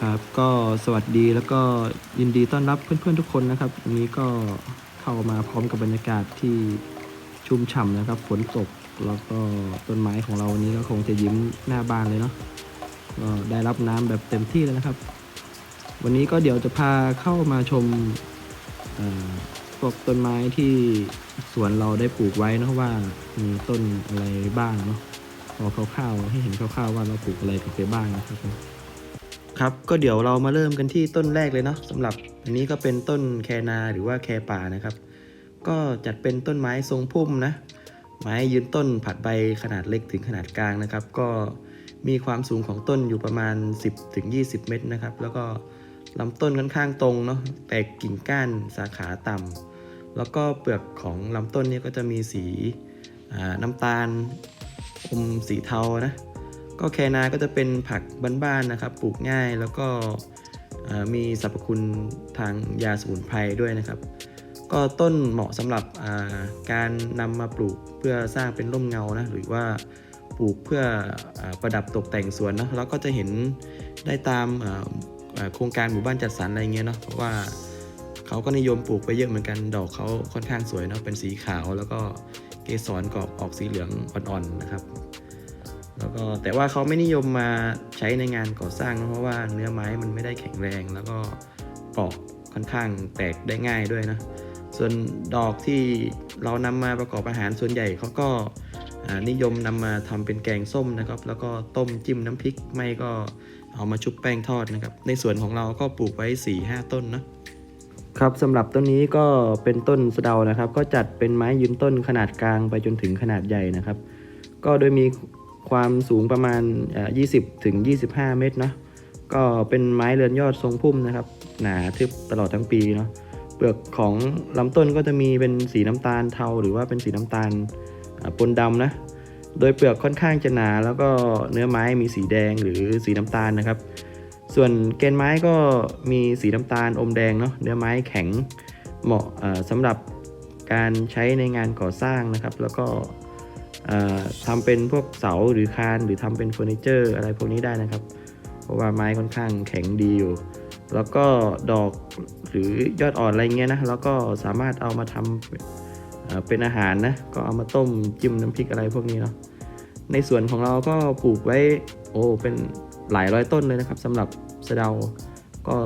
ครับก็สวัสดีแล้วก็ยินดีต้อนรับเพื่อนๆทุกคนนะครับวันนี้ก็เข้ามาพร้อมกับบรรยากาศที่ชุ่มฉ่ำนะครับฝนตกแล้วก็ต้นไม้ของเราวันนี้ก็คงจะยิ้มหน้าบานเลยเนาะก็ได้รับน้ำแบบเต็มที่แล้วนะครับ วันนี้ก็เดี๋ยวจะพาเข้ามาชมพวกต้นไม้ที่สวนเราได้ปลูกไว้นะว่ามีต้นอะไรบ้างเนาะพอคร่าวๆให้เห็นคร่าวๆว่าเราปลูกอะไรกันไปบ้างนะครับ ครับก็เดี๋ยวเรามาเริ่มกันที่ต้นแรกเลยเนาะสำหรับอันนี้ก็เป็นต้นแคนาหรือว่าแคป่านะครับ ก็จัดเป็นต้นไม้ทรงพุ่มนะ ไม้ยืนต้นผัดใบขนาดเล็กถึงขนาดกลางนะครับ ก็มีความสูงของต้นอยู่ประมาณ 10ถึง20 เมตรนะครับ แล้วก็ลำต้นค่อนข้างตรงเนาะแตกกิ่งก้านสาขาต่ำแล้วก็เปลือกของลำต้นนี่ก็จะมีสีน้ำตาลอมสีเทานะ ก็แคนาก็จะเป็นผักบ้านๆนะครับ ปลูกง่ายแล้วก็มีสรรพคุณทางยาสมุนไพรด้วยนะครับ ก็ต้นเหมาะสำหรับการนำมาปลูกเพื่อสร้างเป็นร่มเงานะหรือว่าปลูกเพื่ออประดับตกแต่งสวนนะแล้วก็จะเห็นได้ตามโครงการหมู่บ้านจัดสรรอะไรเงี้ยเนาะเพราะว่าเขาก็นิยมปลูกไปเยอะเหมือนกันดอกเขาค่อนข้างสวยเนาะเป็นสีขาว แล้วก็เกสรกรอบออกสีเหลืองอ่อนๆนะครับ แล้วก็แต่ว่าเขาไม่นิยมมาใช้ในงานก่อสร้างนะเพราะว่าเนื้อไม้มันไม่ได้แข็งแรง แล้วก็เกาะค่อนข้างแตกได้ง่ายด้วยนะ ส่วนดอกที่เรานำมาประกอบอาหารส่วนใหญ่เขาก็นิยมนำมาทำเป็นแกงส้มนะครับ แล้วก็ต้มจิ้มน้ำพริกไม่ก็เอามาชุบแป้งทอดนะครับ ในสวนของเราก็ปลูกไว้ 4-5 ต้นนะครับสำหรับต้นนี้ก็เป็นต้นสะเดานะครับ ก็จัดเป็นไม้ยืนต้นขนาดกลางไปจนถึงขนาดใหญ่นะครับ ก็โดยมี ความสูงประมาณ 20ถึง25 เมตรเนาะก็เป็นไม้เรือนยอดทรงพุ่มนะครับ หนาทึบตลอดทั้งปีเนาะเปลือกของลำต้นก็จะมีเป็นสีน้ำตาลเทาหรือว่าเป็นสีน้ำตาลปนดำนะโดยเปลือกค่อนข้างจะหนาแล้วก็เนื้อไม้มีสีแดงหรือสีน้ำตาลนะครับ ส่วนเกณฑ์ไม้ก็มีสีน้ำตาลอมแดงเนาะเนื้อไม้แข็งเหมาะสำหรับการใช้ในงานก่อสร้างนะครับ แล้วก็ ทำเป็นพวกเสาหรือคานหรือทำเป็นเฟอร์นิเจอร์อะไรพวกนี้ได้นะครับ เพราะว่าไม้ค่อนข้างแข็งดีอยู่ แล้วก็ดอกหรือยอดอ่อนอะไรเงี้ยนะแล้วก็สามารถเอามาทำเอ่อเป็นอาหารนะก็เอามาต้มจิ้มน้ำพริกอะไรพวกนี้เนาะในสวนของเราก็ปลูกไว้โอ้เป็นหลายร้อยต้นเลยนะครับสำหรับสะเดาก็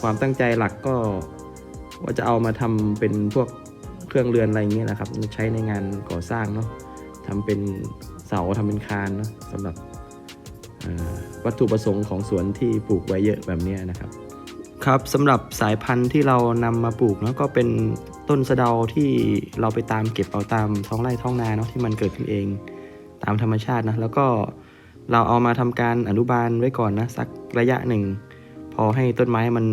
ความตั้งใจหลักก็ว่าจะเอามาทำเป็นพวกเครื่องเรือนอะไรเงี้ยนะครับ ใช้ในงานก่อสร้างเนาะ ทำเป็นเสาทำเป็นคานนะสำหรับวัตถุประสงค์ของสวนที่ปลูกไว้เยอะแบบนี้นะครับ ครับสำหรับสายพันธุ์ที่เรานำมาปลูกเนาะก็เป็นต้นสะเดาที่เราไปตามเก็บเอาตามท้องไร่ท้องนาเนาะที่มันเกิดขึ้นเองตามธรรมชาตินะแล้วก็เราเอามาทำการอนุบาลไว้ก่อนนะสักระยะหนึ่ง พอให้ต้นไม้มัน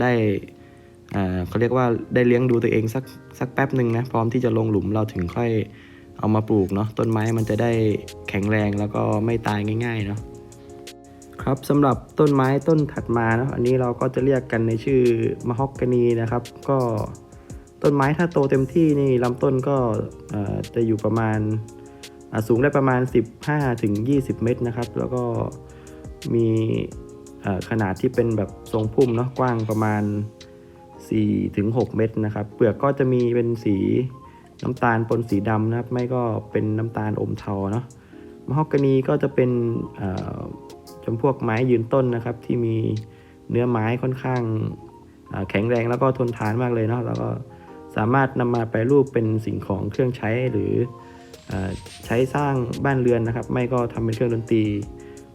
ได้เขาเรียกว่าได้เลี้ยงดูตัวเองสักสักแป๊บหนึ่งนะพร้อมที่จะลงหลุมเราถึงค่อย เอามาปลูกเนาะต้นไม้มันจะได้แข็งแรงแล้วก็ไม่ตายง่ายๆเนาะครับสำหรับต้นไม้ต้นถัดมาเนาะอันนี้เราก็จะเรียกกันในชื่อมะฮอกกานีนะครับ ก็ต้นไม้ถ้าโตเต็มที่นี่ลำต้นก็จะอยู่ประมาณสูงได้ประมาณ 15ถึง20 เมตรนะครับ แล้วก็มีขนาดที่เป็นแบบทรงพุ่มเนาะกว้างประมาณ4ถึง6เม็ดนะครับ เปลือกก็จะมีเป็นสี น้ำตาลปนสีดำนะครับ ไม่ก็เป็นน้ำตาลอมเทาเนาะมะฮอกกานีก็จะเป็นจำพวกไม้ยืนต้นนะครับ ที่มีเนื้อไม้ค่อนข้างแข็งแรงแล้วก็ทนทานมากเลยเนาะแล้วก็สามารถนำมาแปรรูปเป็นสิ่งของเครื่องใช้หรืออใช้สร้างบ้านเรือนนะครับ ไม่ก็ทำเป็นเครื่องดนตรี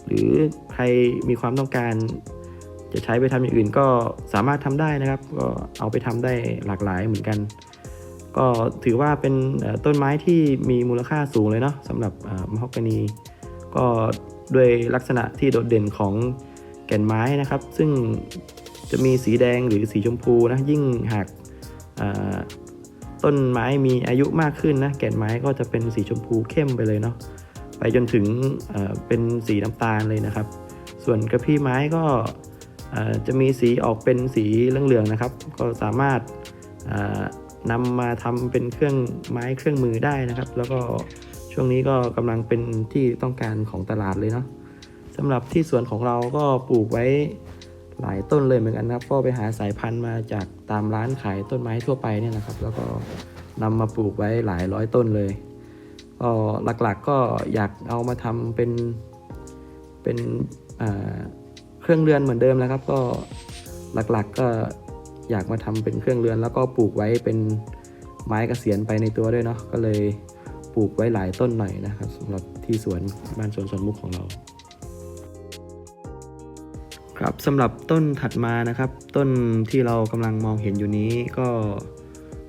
หรือใครมีความต้องการ จะใช้ไปทำอย่างอื่นก็สามารถทำได้นะครับ ก็เอาไปทำได้หลากหลายเหมือนกัน ก็ถือว่าเป็นต้นไม้ที่มีมูลค่าสูงเลยเนาะสำหรับมะฮอกกานี ก็ด้วยลักษณะที่โดดเด่นของแก่นไม้นะครับ ซึ่งจะมีสีแดงหรือสีชมพูนะยิ่งหากต้นไม้มีอายุมากขึ้นนะแก่นไม้ก็จะเป็นสีชมพูเข้มไปเลยเนาะไปจนถึงเป็นสีน้ำตาลเลยนะครับ ส่วนกระพี้ไม้ก็จะมีสีออกเป็นสีเหลืองๆนะครับ ก็สามารถ นำมาทำเป็นเครื่องไม้เครื่องมือได้นะครับ แล้วก็ช่วงนี้ก็กำลังเป็นที่ต้องการของตลาดเลยเนาะสำหรับที่สวนของเราก็ปลูกไว้หลายต้นเลยเหมือนกันนะครับ ก็ไปหาสายพันธุ์มาจากตามร้านขายต้นไม้ทั่วไปเนี่ยนะครับ แล้วก็นำมาปลูกไว้หลายร้อยต้นเลยก็หลักๆก็อยากเอามาทำเป็นเป็นเครื่องเรือนเหมือนเดิมนะครับ ก็หลักๆก็ อยากมาทำเป็นเครื่องเรือน แล้วก็ปลูกไว้เป็นไม้กระเสียนไปในตัวด้วยเนาะก็เลยปลูกไว้หลายต้นหน่อยนะครับสำหรับที่สวนบ้านสวนสวนมุกของเรา ครับสำหรับต้นถัดมานะครับ ต้นที่เรากำลังมองเห็นอยู่นี้ก็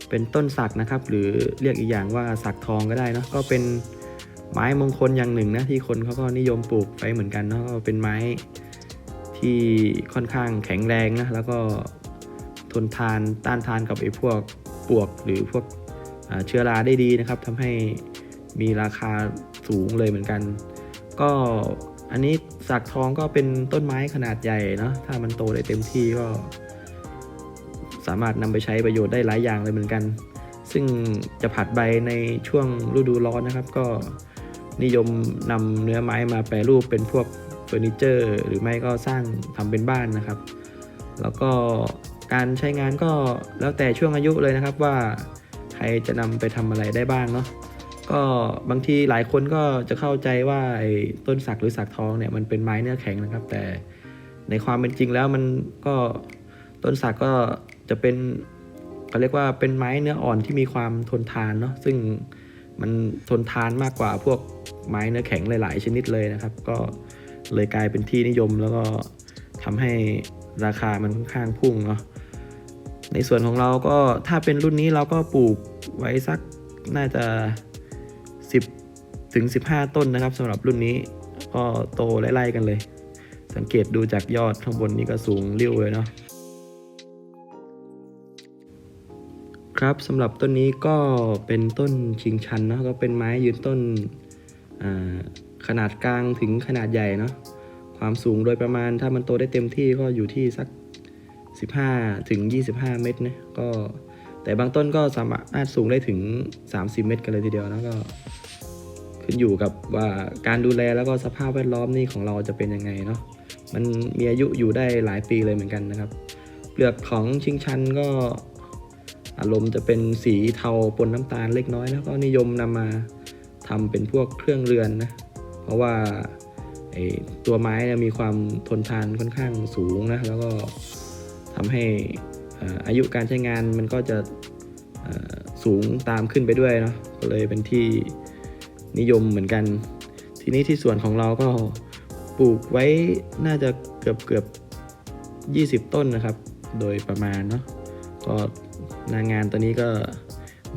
เป็นต้นสักนะครับ หรือเรียกอีกอย่างว่าสักทองก็ได้เนอะก็เป็นไม้มงคลอย่างหนึ่งนะที่คนเขาก็นิยมปลูกไปเหมือนกันเนาะก็เป็นไม้ที่ค่อนข้างแข็งแรงนะแล้วก็ ทนทานต้านทานกับไอ้พวกปวกหรือพวกเชื้อราได้ดีนะครับทำให้มีราคาสูงเลยเหมือนกัน ก็อันนี้สักทองก็เป็นต้นไม้ขนาดใหญ่เนาะถ้ามันโตได้เต็มที่ก็ สามารถนำไปใช้ประโยชน์ได้หลายอย่างเลยเหมือนกัน ซึ่งจะผัดใบในช่วงฤดูร้อนนะครับ ก็นิยมนำเนื้อไม้มาแปรรูปเป็นพวกเฟอร์นิเจอร์ หรือไม่ก็สร้างทำเป็นบ้านนะครับ แล้วก็ การใช้งานก็แล้วแต่ช่วงอายุเลยนะครับว่าใครจะนำไปทำอะไรได้บ้างเนาะก็บางทีหลายคนก็จะเข้าใจว่าไอ้ต้นสักหรือสักทองเนี่ยมันเป็นไม้เนื้อแข็งนะครับ แต่ในความเป็นจริงแล้วมันก็ต้นสักก็จะเป็นเขาเรียกว่าเป็นไม้เนื้ออ่อนที่มีความทนทานเนาะซึ่งมันทนทานมากกว่าพวกไม้เนื้อแข็งหลาย ๆ ชนิดเลยนะครับ ก็เลยกลายเป็นที่นิยมแล้วก็ทำให้ราคามันค่อนข้างพุ่งเนาะ ในส่วนของเราก็ถ้าเป็นรุ่นนี้เราก็ปลูกไว้สักน่าจะ 10ถึง15 ต้นนะครับสำหรับรุ่นนี้ก็โตไล่ๆกันเลย สังเกตดูจากยอดข้างบนนี้ก็สูงเรี่ยวเลยเนาะครับสำหรับต้นนี้ก็เป็นต้นชิงชันเนาะก็เป็นไม้ยืนต้นขนาดกลางถึงขนาดใหญ่เนาะความสูงโดยประมาณถ้ามันโตได้เต็มที่ก็อยู่ที่สัก 15 ถึง 25 เมตรนะก็แต่บางต้นก็สามารถสูงได้ถึง 30 เมตรกันเลยทีเดียวนะก็ขึ้นอยู่กับว่าการดูแลแล้วก็สภาพแวดล้อมนี่ของเราจะเป็นยังไงเนาะมันมีอายุอยู่ได้หลายปีเลยเหมือนกันนะครับ เปลือกของชิงชันก็อารมณ์จะเป็นสีเทาปนน้ำตาลเล็กน้อย แล้วก็นิยมนำมาทำเป็นพวกเครื่องเรือนนะเพราะว่าตัวไม้เนี่ยมีความทนทานค่อนข้างสูงนะแล้วก็ ทำให้เอ่อายุการใช้งานมันก็จะสูงตามขึ้นไปด้วยเนาะก็เลยเป็นที่นิยมเหมือนกัน ทีนี้ที่สวนของเราก็ปลูกไว้น่าจะเกือบเกือบ 20 ต้นนะครับ โดยประมาณเนาะก็นางานตัวนี้ก็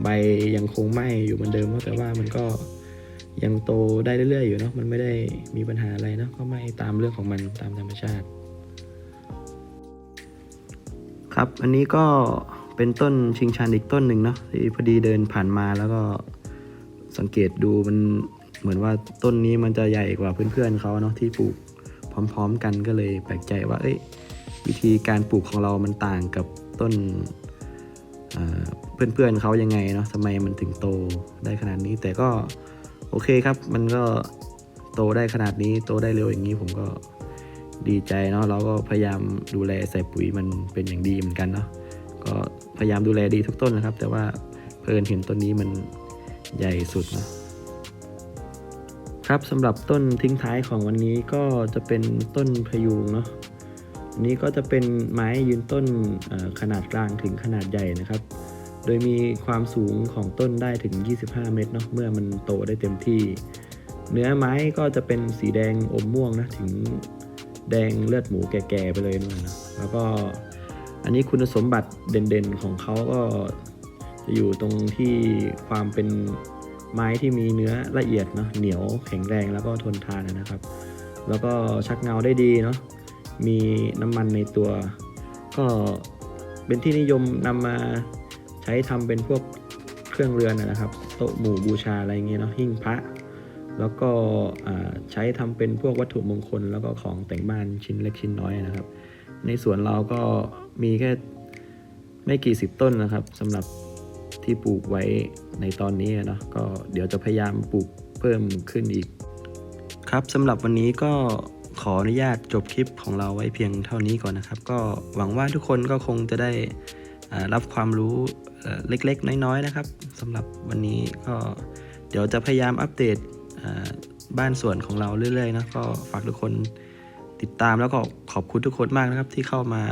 ใบยังคงไหมอยู่เหมือนเดิมแต่ว่ามันก็ยังโตได้เรื่อยๆอยู่เนาะมันไม่ได้มีปัญหาอะไรเนาะก็ไหม่ตามเรื่องของมันตามธรรมชาติ ครับ อันนี้ก็เป็นต้นชิงชันอีกต้นหนึ่งเนาะที่พอดีเดินผ่านมาแล้วก็สังเกตดูมันเหมือนว่าต้นนี้มันจะใหญ่กว่าเพื่อนๆเขาเนาะที่ปลูกพร้อมๆกันก็เลยแปลกใจว่า เอ้ยวิธีการปลูกของเรามันต่างกับต้นเพื่อนๆเขายังไงเนาะทำไมมันถึงโตได้ขนาดนี้ แต่ก็โอเคครับ มันก็โตได้ขนาดนี้โตได้เร็วอย่างนี้ผมก็ ดีใจเนาะเราก็พยายามดูแลใส่ปุ๋ยมันเป็นอย่างดีเหมือนกันเนาะก็พยายามดูแลดีทุกต้นนะครับ แต่ว่าเพลินเห็นต้นนี้มันใหญ่สุดนะครับสำหรับต้นทิ้งท้ายของวันนี้ก็จะเป็นต้นพยุงเนาะอันนี้ก็จะเป็นไม้ยืนต้นขนาดกลางถึงขนาดใหญ่นะครับ โดยมีความสูงของต้นได้ถึง 25 เมตรเนาะเมื่อมันโตได้เต็มที่ เนื้อไม้ก็จะเป็นสีแดงอมม่วงนะถึง แดงเลือดหมูแก่ๆไปเลยนู่นนะแล้วก็อันนี้คุณสมบัติเด่นๆของเขาก็จะอยู่ตรงที่ความเป็นไม้ที่มีเนื้อละเอียดเนาะเหนียวแข็งแรงแล้วก็ทนทานนะครับ แล้วก็ชักเงาได้ดีเนาะมีน้ำมันในตัว ก็เป็นที่นิยมนำมาใช้ทำเป็นพวกเครื่องเรือนนะครับ โต๊ะหมู่บูชาอะไรเงี้ยเนาะหิ้งพระ แล้วก็ใช้ทำเป็นพวกวัตถุมงคล แล้วก็ของแต่งบ้านชิ้นเล็กชิ้นน้อยนะครับ ในสวนเราก็มีแค่ไม่กี่สิบต้นนะครับสำหรับที่ปลูกไว้ในตอนนี้เนาะก็เดี๋ยวจะพยายามปลูกเพิ่มขึ้นอีก ครับสำหรับวันนี้ก็ขออนุญาตจบคลิปของเราไว้เพียงเท่านี้ก่อนนะครับ ก็หวังว่าทุกคนก็คงจะได้รับความรู้เอ่อเล็กๆ น้อยๆนะครับสำหรับวันนี้ก็เดี๋ยวจะพยายามอัปเดต บ้านสวนของเราเรื่อยๆนะก็ฝากทุกคนติดตามแล้วก็ขอบคุณทุกคนมากนะครับ ที่เข้ามา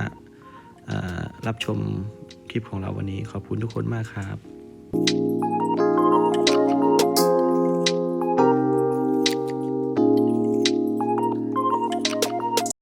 รับชมคลิปของเราวันนี้ ขอบคุณทุกคนมากครับ